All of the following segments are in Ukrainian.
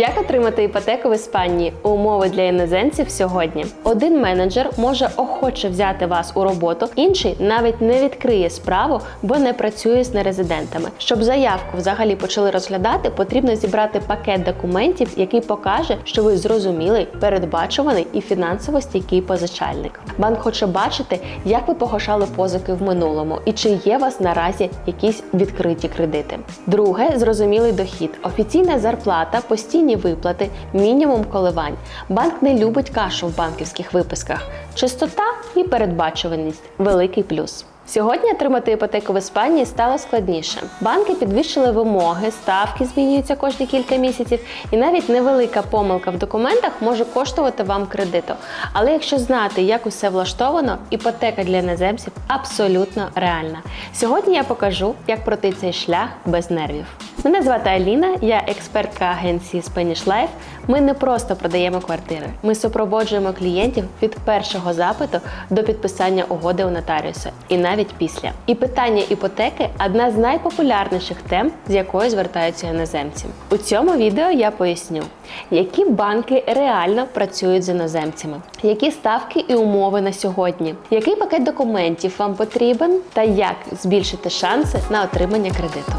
Як отримати іпотеку в Іспанії? Умови для іноземців сьогодні. Один менеджер може охоче взяти вас у роботу, інший навіть не відкриє справу, бо не працює з нерезидентами. Щоб заявку взагалі почали розглядати, потрібно зібрати пакет документів, який покаже, що ви зрозумілий, передбачуваний і фінансово стійкий позичальник. Банк хоче бачити, як ви погашали позики в минулому і чи є у вас наразі якісь відкриті кредити. Друге зрозумілий дохід, офіційна зарплата, постійні виплати, мінімум коливань. Банк не любить кашу в банківських виписках. Чистота і передбачуваність великий плюс. Сьогодні отримати іпотеку в Іспанії стало складніше. Банки підвищили вимоги, ставки змінюються кожні кілька місяців, і навіть невелика помилка в документах може коштувати вам кредиту. Але якщо знати, як усе влаштовано, іпотека для іноземців абсолютно реальна. Сьогодні я покажу, як пройти цей шлях без нервів. Мене звати Аліна, я експертка агенції Spanish Life. Ми не просто продаємо квартири, ми супроводжуємо клієнтів від першого запиту до підписання угоди у нотаріуса і навіть після. І питання іпотеки одна з найпопулярніших тем, з якою звертаються іноземці. У цьому відео я поясню, які банки реально працюють з іноземцями, які ставки і умови на сьогодні, який пакет документів вам потрібен, та як збільшити шанси на отримання кредиту.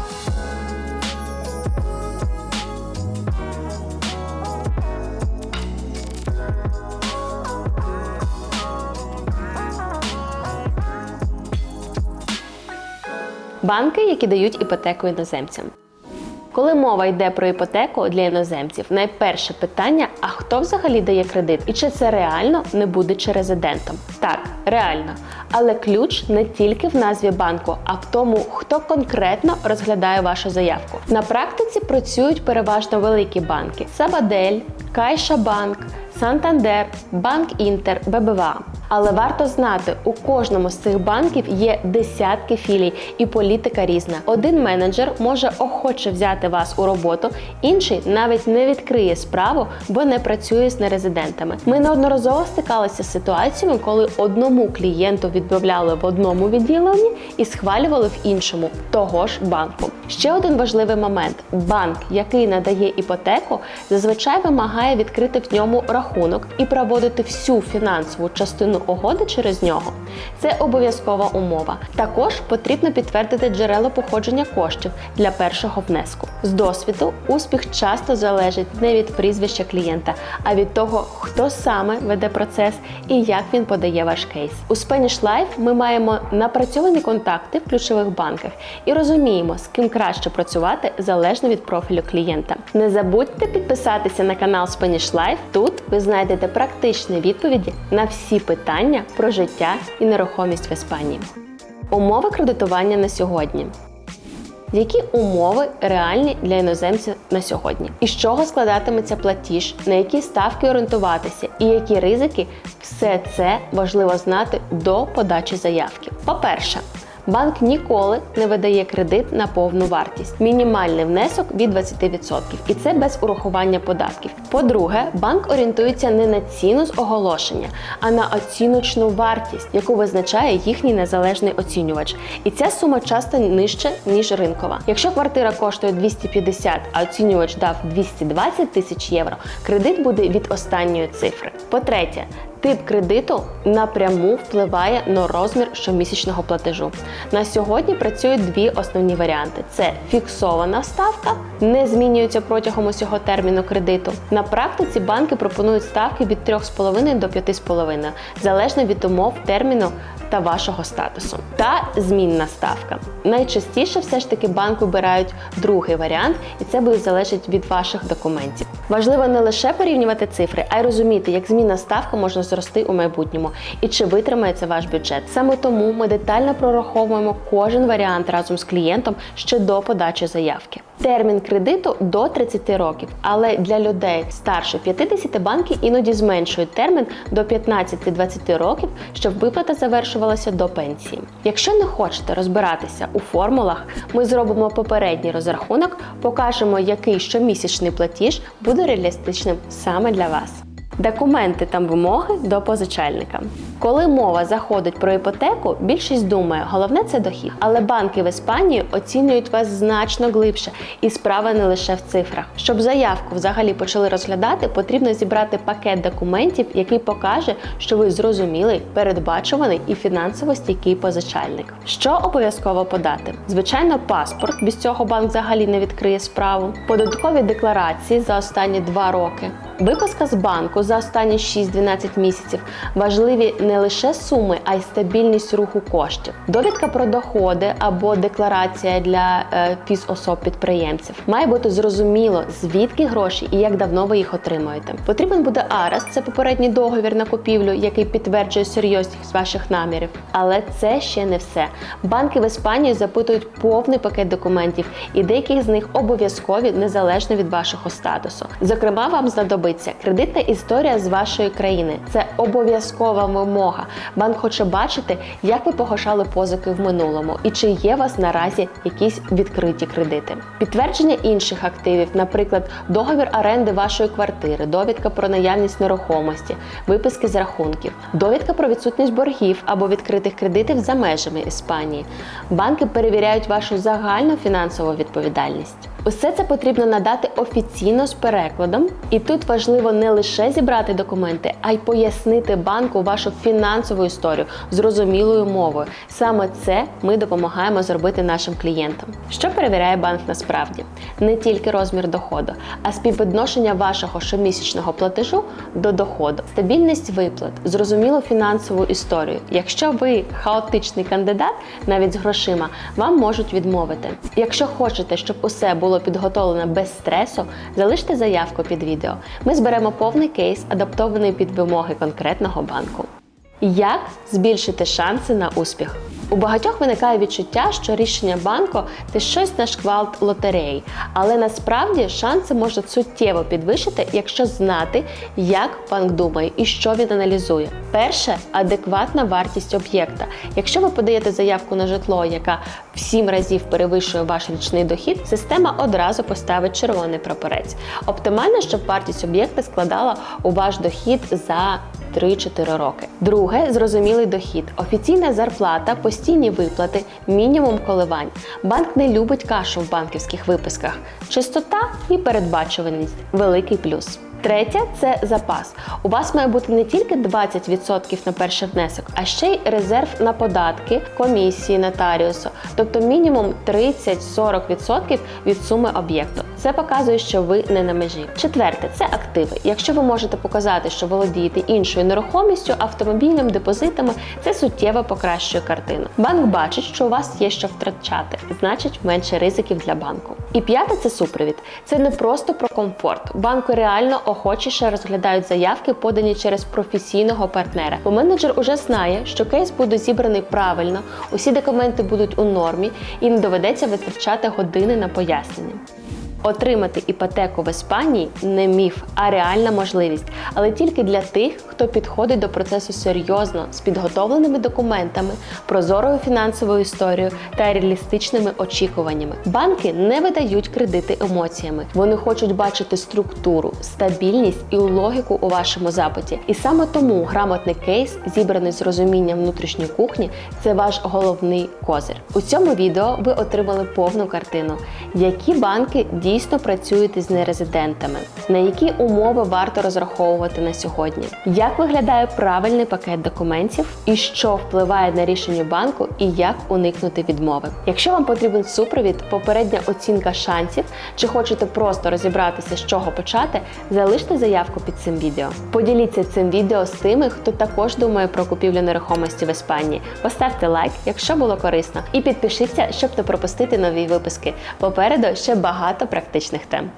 Банки, які дають іпотеку іноземцям. Коли мова йде про іпотеку для іноземців, найперше питання: а хто взагалі дає кредит? І чи це реально не будучи резидентом? Так, реально. Але ключ не тільки в назві банку, а в тому, хто конкретно розглядає вашу заявку. На практиці працюють переважно великі банки: Сабадель, Кайша Банк, Сантандер, Банк Інтер, ББВА. Але варто знати, у кожному з цих банків є десятки філій, і політика різна. Один менеджер може охоче взяти вас у роботу, інший навіть не відкриє справу, бо не працює з нерезидентами. Ми неодноразово стикалися з ситуаціями, коли одному клієнту відмовляли в одному відділенні і схвалювали в іншому того ж банку. Ще один важливий момент: банк, який надає іпотеку, зазвичай вимагає відкрити в ньому рахунок і проводити всю фінансову частину угоди через нього. Це обов'язкова умова. Також потрібно підтвердити джерело походження коштів для першого внеску. З досвіду успіх часто залежить не від прізвища клієнта, а від того, хто саме веде процес і як він подає ваш кейс. У Spanish Life ми маємо напрацьовані контакти в ключових банках і розуміємо, з ким краще працювати залежно від профілю клієнта. Не забудьте підписатися на канал Spanish Life. Тут ви знайдете практичні відповіді на всі питання про життя і нерухомість в Іспанії. Умови кредитування на сьогодні. Які умови реальні для іноземців на сьогодні? Із чого складатиметься платіж, на які ставки орієнтуватися і які ризики? Все це важливо знати до подачі заявки. По-перше, Банк ніколи не видає кредит на повну вартість. Мінімальний внесок від 20%. І це без урахування податків. По-друге, банк орієнтується не на ціну з оголошення, а на оціночну вартість, яку визначає їхній незалежний оцінювач. І ця сума часто нижча, ніж ринкова. Якщо квартира коштує 250, а оцінювач дав 220 тисяч євро, кредит буде від останньої цифри. По-третє, Тип кредиту напряму впливає на розмір щомісячного платежу. На сьогодні працюють дві основні варіанти: це фіксована ставка, не змінюється протягом усього терміну кредиту. На практиці банки пропонують ставки від 3,5 до 5,5, залежно від умов терміну та вашого статусу. Та змінна ставка. Найчастіше все ж таки банк вибирають другий варіант, і це буде залежати від ваших документів. Важливо не лише порівнювати цифри, а й розуміти, як змінна ставка може зрости у майбутньому і чи витримається ваш бюджет. Саме тому ми детально прораховуємо кожен варіант разом з клієнтом ще до подачі заявки. Термін кредиту до 30 років, але для людей старше 50 банки іноді зменшують термін до 15-20 років, щоб виплата завершувалася до пенсії. Якщо не хочете розбиратися у формулах, ми зробимо попередній розрахунок, покажемо, який щомісячний платіж буде реалістичним саме для вас. Документи та вимоги до позичальника. Коли мова заходить про іпотеку, більшість думає, головне це дохід. Але банки в Іспанії оцінюють вас значно глибше, і справа не лише в цифрах. Щоб заявку взагалі почали розглядати, потрібно зібрати пакет документів, який покаже, що ви зрозумілий, передбачуваний і фінансово стійкий позичальник. Що обов'язково подати? Звичайно, паспорт. Без цього банк взагалі не відкриє справу. Податкові декларації за останні два роки. Виписка з банку за останні 6-12 місяців важливі не лише суми, а й стабільність руху коштів. Довідка про доходи або декларація для е, фізособ підприємців має бути зрозуміло, звідки гроші і як давно ви їх отримуєте. Потрібен буде арес, це попередній договір на купівлю, який підтверджує серйозність ваших намірів. Але це ще не все. Банки в Іспанії запитують повний пакет документів, і деякі з них обов'язкові незалежно від вашого статусу. Зокрема, вам знадобиться кредитна історія з вашої країни. Це обов'язкова вимога. Банк хоче бачити, як ви погашали позики в минулому і чи є у вас наразі якісь відкриті кредити. Підтвердження інших активів, наприклад, договір оренди вашої квартири, довідка про наявність нерухомості, виписки з рахунків, довідка про відсутність боргів або відкритих кредитів за межами Іспанії. Банки перевіряють вашу загальну фінансову відповідальність. Усе це потрібно надати офіційно з перекладом, і тут важливо не лише зібрати документи, а й пояснити банку вашу фінансову історію зрозумілою мовою. Саме це ми допомагаємо зробити нашим клієнтам. Що перевіряє банк насправді? Не тільки розмір доходу, а співвідношення вашого щомісячного платежу до доходу, стабільність виплат, зрозумілу фінансову історію. Якщо ви хаотичний кандидат, навіть з грошима, вам можуть відмовити. Якщо хочете, щоб усе було було підготовлено без стресу, залиште заявку під відео. Ми зберемо повний кейс, адаптований під вимоги конкретного банку. Як збільшити шанси на успіх? У багатьох виникає відчуття, що рішення банку це щось на шквалт лотереї, але насправді шанси можуть суттєво підвищити, якщо знати, як банк думає і що він аналізує. Перше адекватна вартість об'єкта. Якщо ви подаєте заявку на житло, яка в 7 разів перевищує ваш річний дохід, система одразу поставить червоний прапорець. Оптимально, щоб вартість об'єкта складала у ваш дохід за 3-4 роки. Друге зрозумілий дохід. Офіційна зарплата, постійні виплати, мінімум коливань. Банк не любить кашу в банківських виписках. Чистота і передбачуваність великий плюс. Третє це запас. У вас має бути не тільки 20% на перший внесок, а ще й резерв на податки, комісії нотаріусу, тобто мінімум 30-40% від суми об'єкту. Це показує, що ви не на межі. Четверте це активи. Якщо ви можете показати, що володієте іншою нерухомістю, автомобілем, депозитами, це суттєво покращує картину. Банк бачить, що у вас є що втрачати, значить менше ризиків для банку. І п'яте це супровід. Це не просто про комфорт. Банку реально охочіше розглядають заявки, подані через професійного партнера. Бо менеджер уже знає, що кейс буде зібраний правильно, усі документи будуть у нормі і не доведеться витрачати години на пояснення. Отримати іпотеку в Іспанії не міф, а реальна можливість, але тільки для тих, хто підходить до процесу серйозно з підготовленими документами, прозорою фінансовою історією та реалістичними очікуваннями. Банки не видають кредити емоціями. Вони хочуть бачити структуру, стабільність і логіку у вашому запиті. І саме тому грамотний кейс, зібраний з розумінням внутрішньої кухні, це ваш головний козир. У цьому відео ви отримали повну картину, які банки дійсно дійсно працюєте з нерезидентами, на які умови варто розраховувати на сьогодні, як виглядає правильний пакет документів і що впливає на рішення банку, і як уникнути відмови. Якщо вам потрібен супровід, попередня оцінка шансів, чи хочете просто розібратися, з чого почати, залиште заявку під цим відео. Поділіться цим відео з тими, хто також думає про купівлю нерухомості в Іспанії. Поставте лайк, якщо було корисно, і підпишіться, щоб не пропустити нові випуски. Попереду ще багато практичних тем.